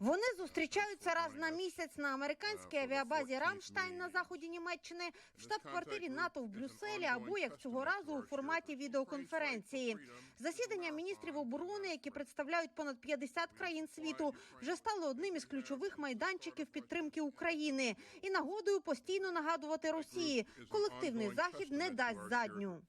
Вони зустрічаються раз на місяць на американській авіабазі Рамштайн на заході Німеччини, в штаб-квартирі НАТО в Брюсселі або як цього разу у форматі відеоконференції. Засідання міністрів оборони, які представляють понад 50 країн світу, вже стали одним із ключових майданчиків підтримки України і нагодою постійно нагадувати Росії, колективний захід не дасть задню.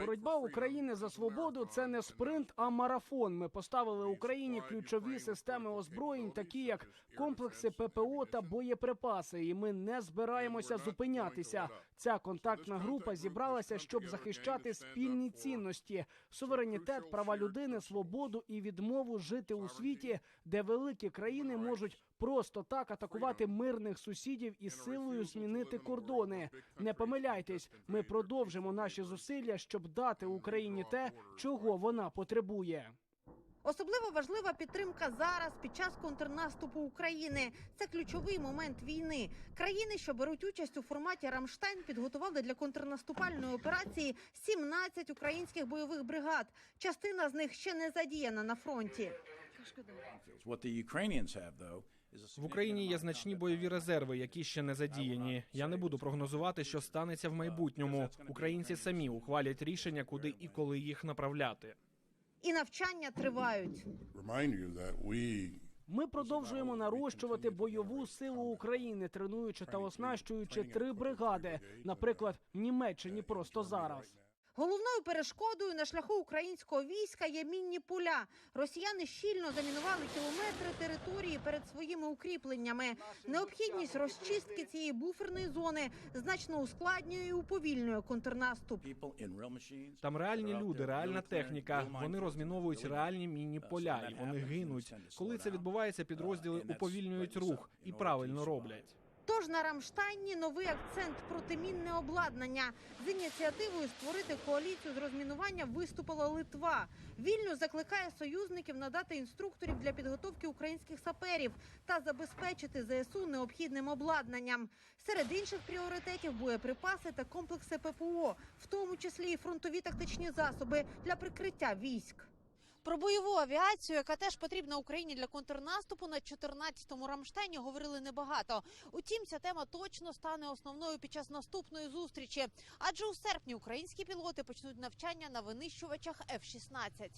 Боротьба України за свободу це не спринт, а марафон. Ми поставили Україні ключові системи озброєнь, такі як комплекси ППО та боєприпаси. І ми не збираємося зупинятися. Ця контактна група зібралася, щоб захищати спільні цінності: суверенітет, права людини, свободу і відмову жити у світі, де великі країни можуть просто так атакувати мирних сусідів і силою змінити кордони. Не помиляйтесь, ми продовжимо наші зусилля, щоб дати Україні те, чого вона потребує. Особливо важлива підтримка зараз під час контрнаступу України. Це ключовий момент війни. Країни, що беруть участь у форматі Рамштайн, підготували для контрнаступальної операції 17 українських бойових бригад. Частина з них ще не задіяна на фронті. В Україні є значні бойові резерви, які ще не задіяні. Я не буду прогнозувати, що станеться в майбутньому. Українці самі ухвалять рішення, куди і коли їх направляти. І навчання тривають. Ми продовжуємо нарощувати бойову силу України, тренуючи та оснащуючи три бригади, наприклад, в Німеччині просто зараз. Головною перешкодою на шляху українського війська є мінні поля. Росіяни щільно замінували кілометри території перед своїми укріпленнями. Необхідність розчистки цієї буферної зони значно ускладнює і уповільнює контрнаступ. Там реальні люди, реальна техніка. Вони розміновують реальні мінні поля, і вони гинуть. Коли це відбувається, підрозділи уповільнюють рух і правильно роблять. Тож на Рамштайні новий акцент протимінне обладнання. З ініціативою створити коаліцію з розмінування виступила Литва. Вільню закликає союзників надати інструкторів для підготовки українських саперів та забезпечити ЗСУ необхідним обладнанням. Серед інших пріоритетів боєприпаси та комплекси ППО, в тому числі і фронтові тактичні засоби для прикриття військ. Про бойову авіацію, яка теж потрібна Україні для контрнаступу на 14-му Рамштайні, говорили небагато. Утім, ця тема точно стане основною під час наступної зустрічі. Адже у серпні українські пілоти почнуть навчання на винищувачах F-16.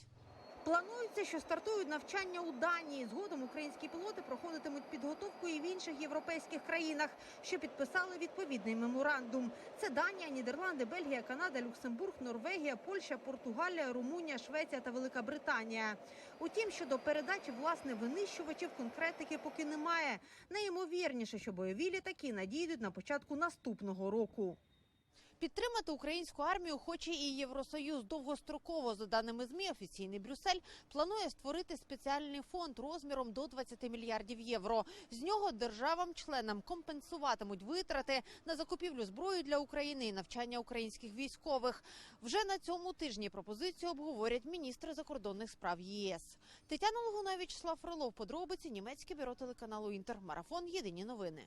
Планується, що стартують навчання у Данії. Згодом українські пілоти проходитимуть підготовку і в інших європейських країнах, що підписали відповідний меморандум. Це Данія, Нідерланди, Бельгія, Канада, Люксембург, Норвегія, Польща, Португалія, Румунія, Швеція та Велика Британія. Утім, щодо передачі власне винищувачів конкретики поки немає. Найімовірніше, що бойові літаки надійдуть на початку наступного року. Підтримати українську армію хоче і Євросоюз довгостроково. За даними змі, офіційний Брюссель планує створити спеціальний фонд розміром до 20 мільярдів євро. З нього державам-членам компенсуватимуть витрати на закупівлю зброї для України і навчання українських військових. Вже на цьому тижні пропозицію обговорять міністри закордонних справ ЄС. Тетяна Логуна, Вячеслав Фролов, подробиці німецьке бюро телеканалу Інтер. Марафон. Єдині новини.